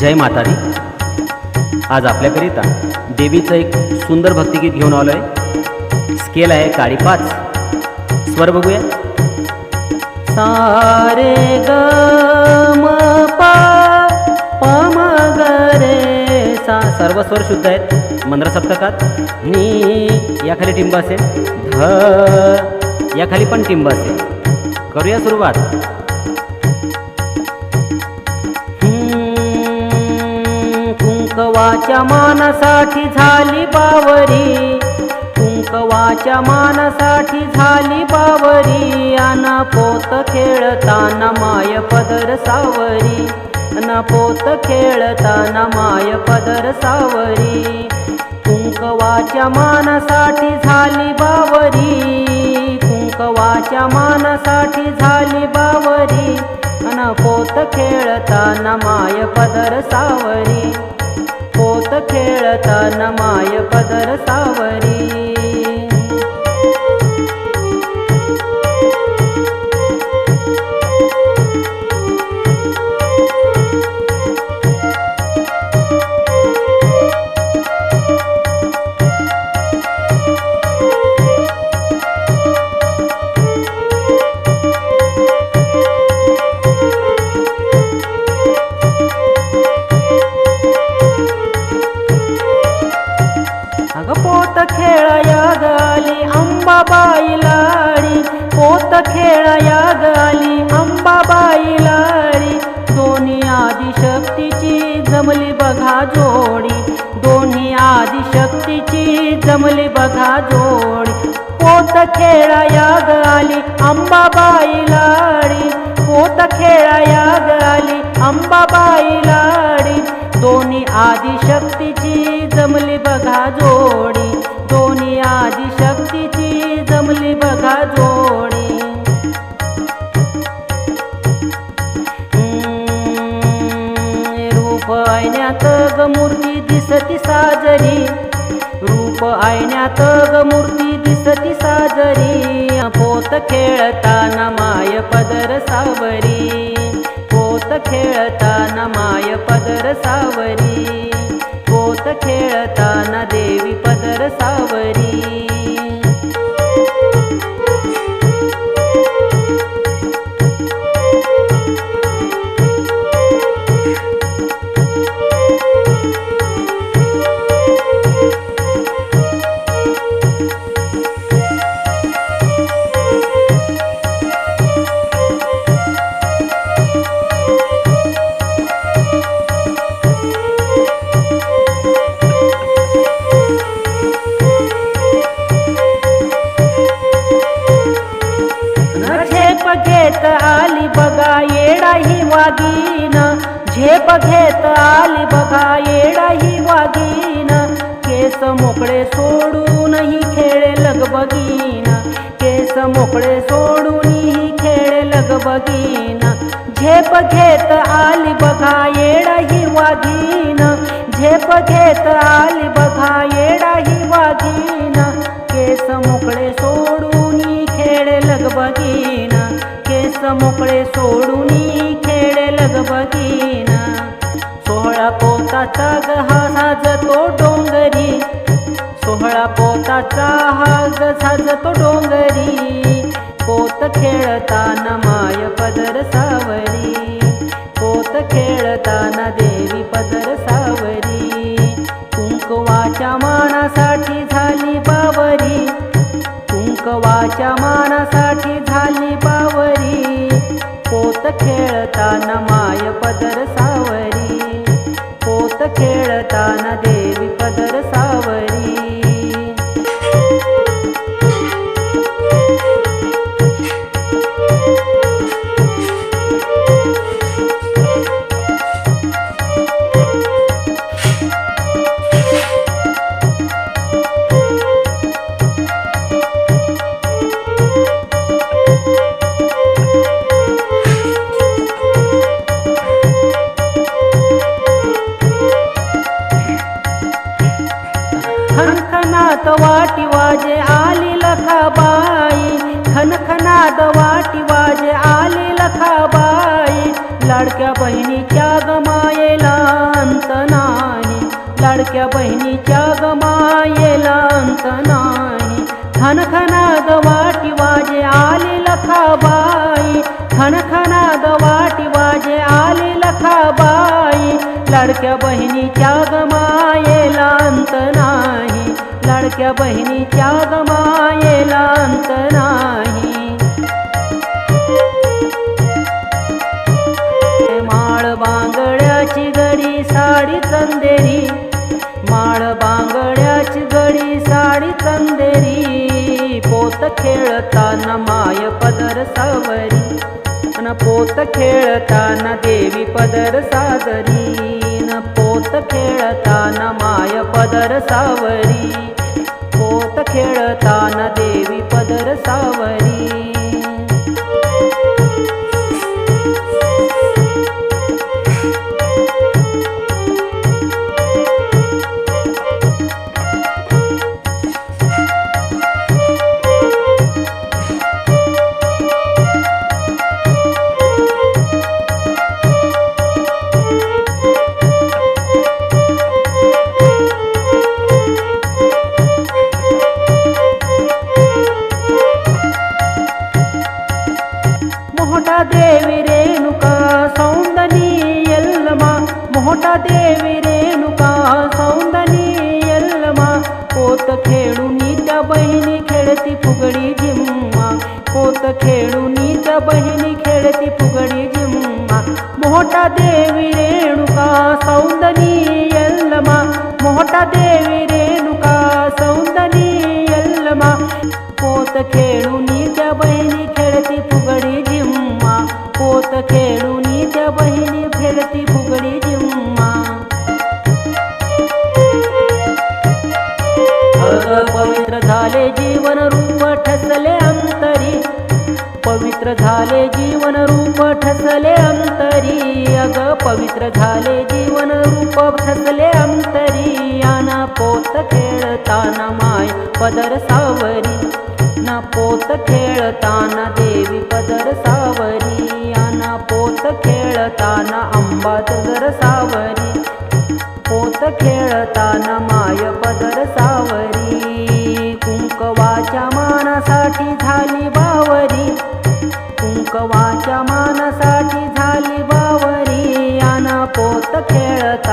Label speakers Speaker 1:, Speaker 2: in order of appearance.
Speaker 1: जय मातारी. आज आपल्याकरिता देवीचं एक सुंदर भक्तिगीत घेऊन आलो आहे स्केल आहे काळी पाच. स्वर बघूया. सारे ग म पा रे सा. सर्व स्वर शुद्ध आहेत. मंद्र सप्तकात नी याखाली टिंब असेल. ध याखाली पण टिंब असेल. करूया सुरुवात. कुंकवाच्या मानासाठी झाली बावरी. कुंकवाच्या मानासाठी झाली बावरी. अना पोत खेळताना माय पदर सावरी. न पोत खेळताना माय पदर सावरी. कुंकवाच्या मानासाठी झाली बावरी. कुंकवाच्या मानासाठी झाली बावरी. न पोत खेळताना माय पदर सावरी. होत खेळताना माय पदर सावरी. शक्तीची जमली बघा जोडी. दोन्ही आदिशक्तीची जमली बघा जोडी. पोत खेळाया गाली अंबाबाई लाडी. पोत खेळाया गाली अंबाबाई लाडी. दोन्ही आदिशक्तीची जमली बघा जोडी. हम्म, रूप ऐण्यात ग मूर्ती दिसती साजरी. रूप ऐण्यात ग मूर्ती दिसती साजरी. पोत खेळताना माय पदर सावरी. पोत खेळताना माय पदर सावरी. पोत खेळताना देवी पदर सावरी. झेप घेत आली बघा येडाही वागीन. केस मोकळे सोडूनही खेळे लगबगीन. केस मोकळे सोडूनही खेळे लगबगीन. झेप घेत आली बघा येडा ही वागीन. झेप घेत आली बघा येडा ही वागीन. केस मोकळे सोडून खेळे लगबगीन. केस मोकळे सोडून सोहळा पोताचा ग हा साजतो डोंगरी. सोहळा पोताचा हा ग साजतो डोंगरी. पोत खेळताना माय पदर सावरी. पोत खेळताना देवी पदर सावरी. कुंकवाच्या मानासाठी झाली बावरी. कुंकवाच्या मानासाठी झाली बावरी. पोत खेळताना माय पदर सावरी खेळताना देवी मायेला अंत नाही. लडक्या बहिणीच्या ग मायेला अंत नाही. खनखना वाटी वाजे आले लखाबाई खनखना वाटी वाजे आले लखाबाई लाडक्या बहिणीच्या ग मायेला नाही. लाडक्या बहिणीच्या ग मायेला अंत नाही. बांगड्याची गडी साडी चंदेरी. माळ बांगड्याची गडी साडी चंदेरी. पोत खेळताना माय पदर सावरी. न पोत खेळताना देवी पदर सादरी न पोत खेळताना माय पदर सावरी. पोत खेळताना देवी पदर सावरी. देवी रेणुका सौंदनी यल्लमा पोत खेळूनी त्या बहिणी खेळती फुगडी जिम्मा पोत खेळूनी त्या बहिणी खेळती फुगडी जिम्मा मोठा देवी रेणुका सौंदनी यल्लमा मोहटा देवी रेणुका सौंदनी यल्लमा पोत खेळूनी पवित्र झाले जीवन रूप ठसले अंतरी. आना पोत खेळताना माय पदर सावरी. ना पोत खेळताना देवी पदर सावरी. आना पोत खेळताना अंबा दर सावरी. पोत खेळताना माय पदर सावरी. कुंकवाच्या मानासाठी कुंकवाच्या